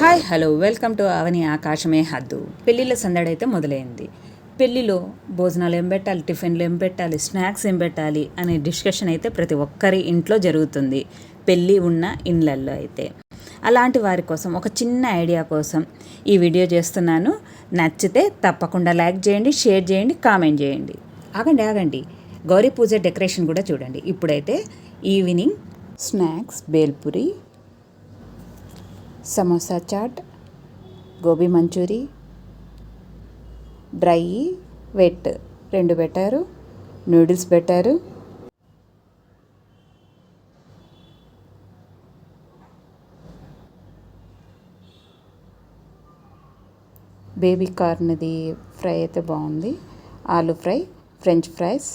Hi hello welcome to Avani ఆకాశమే హద్దు. పెళ్ళిళ్ళ సందడి అయితే మొదలైంది. పెళ్ళిలో భోజనాలు ఏం పెట్టాలి టిఫిన్లు ఏం పెట్టాలి స్నాక్స్ ఏం పెట్టాలి అనే డిస్కషన్ అయితే ప్రతి ఒక్కరి ఇంట్లో జరుగుతుంది. పెళ్ళి ఉన్న ఇండ్లల్లో అయితే. అలాంటి వారి కోసం ఒక చిన్న ఐడియా కోసం ఈ వీడియో చేస్తున్నాను. నచ్చితే తప్పకుండా లైక్ చేయండి షేర్ చేయండి కామెంట్ చేయండి. ఆగండి ఆగండి. గౌరీ పూజ డెకరేషన్ కూడా చూడండి. ఇప్పుడైతే evening snacks bhelpuri samosa chaat gobi manchurian dry wet రెండు పెట్టారు నూడిల్స్ పెట్టారు. బేబీ కార్న్ది ఫ్రై అయితే బాగుంది. Aloo fry French fries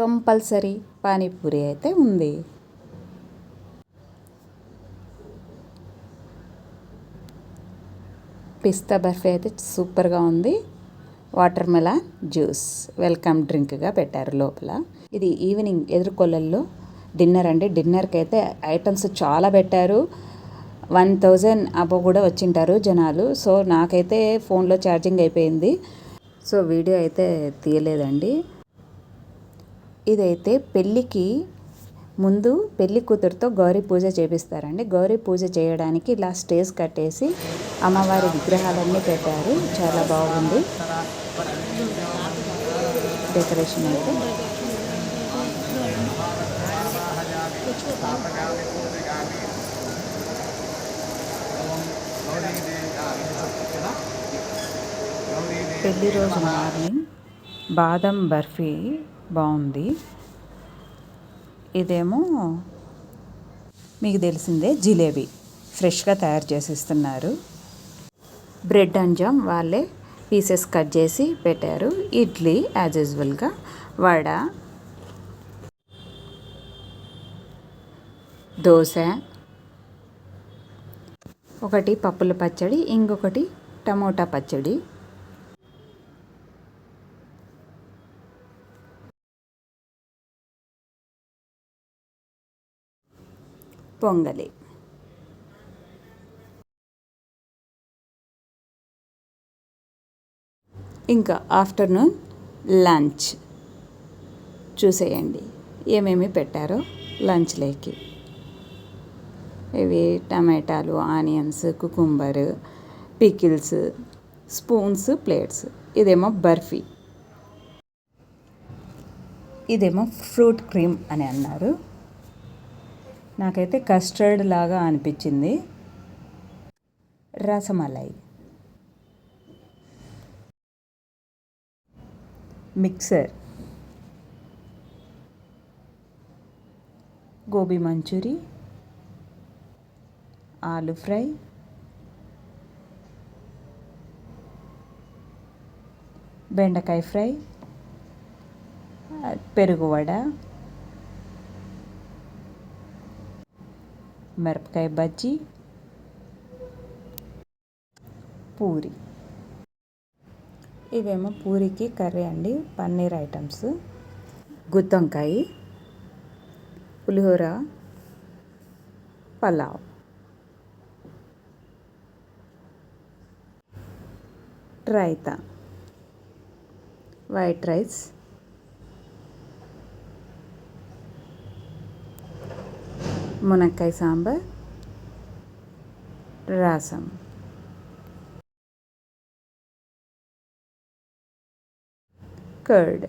compulsory panipuri అయితే ఉంది. పిస్తా బర్ఫీ అయితే సూపర్గా ఉంది. వాటర్ మెలాన్ జ్యూస్ వెల్కమ్ డ్రింక్గా పెట్టారు లోపల. ఇది ఈవినింగ్ ఎదురుకొల్లల్లో డిన్నర్ అండి. డిన్నర్కి అయితే ఐటమ్స్ చాలా పెట్టారు. వన్ థౌజండ్ అబో కూడా వచ్చింటారు జనాలు. సో నాకైతే ఫోన్లో ఛార్జింగ్ అయిపోయింది. సో వీడియో అయితే తీయలేదండి. ఇదైతే పెళ్ళికి ముందు పెళ్ళి కూతురుతో గౌరీ పూజ చేపిస్తారండి. గౌరీ పూజ చేయడానికి ఇలా స్టేజ్ కట్టేసి అమ్మవారి విగ్రహాలన్నీ పెట్టారు. చాలా బాగుంది. డెకరేషన్ అయితే. పెళ్ళి రోజు మార్నింగ్ బాదం బర్ఫీ బాగుంది. ఇదేమో మీకు తెలిసిందే జిలేబీ. ఫ్రెష్గా తయారు చేసి ఇస్తున్నారు బ్రెడ్ అండ్ జామ్ వాళ్ళే పీసెస్ కట్ చేసి పెట్టారు. ఇడ్లీ యాజ్ యూజువల్గా వడ దోశ ఒకటి పప్పుల పచ్చడి ఇంకొకటి టమోటా పచ్చడి. పొంగలి. ఇంకా ఆఫ్టర్నూన్ లంచ్. చూసేయండి ఏమేమి పెట్టారో లంచ్లోకి. ఇవి టమాటాలు onions cucumber pickles spoons plates. ఇదేమో బర్ఫీ. ఇదేమో ఫ్రూట్ క్రీమ్ అని అన్నారు. నాకైతే కస్టర్డ్ లాగా అనిపించింది. Rasmalai. Mixer. Gobi manchurian. Aloo fry. బెండకాయ ఫ్రై. పెరుగు వడ. మిరపకాయ బజ్జీ పూరి ఇవేమో పూరికి కర్రీ అండి పన్నీర్ ఐటమ్స్. గుత్తొంకాయ పులిహోర పలావ్. రైతా. వైట్ రైస్ మునక్కాయ sambar rasam. Curd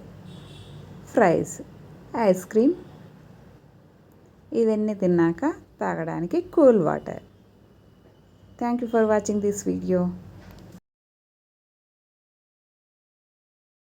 fries ice cream. ఇవన్నీ తిన్నాక తాగడానికి cool water. Thank you for watching this video.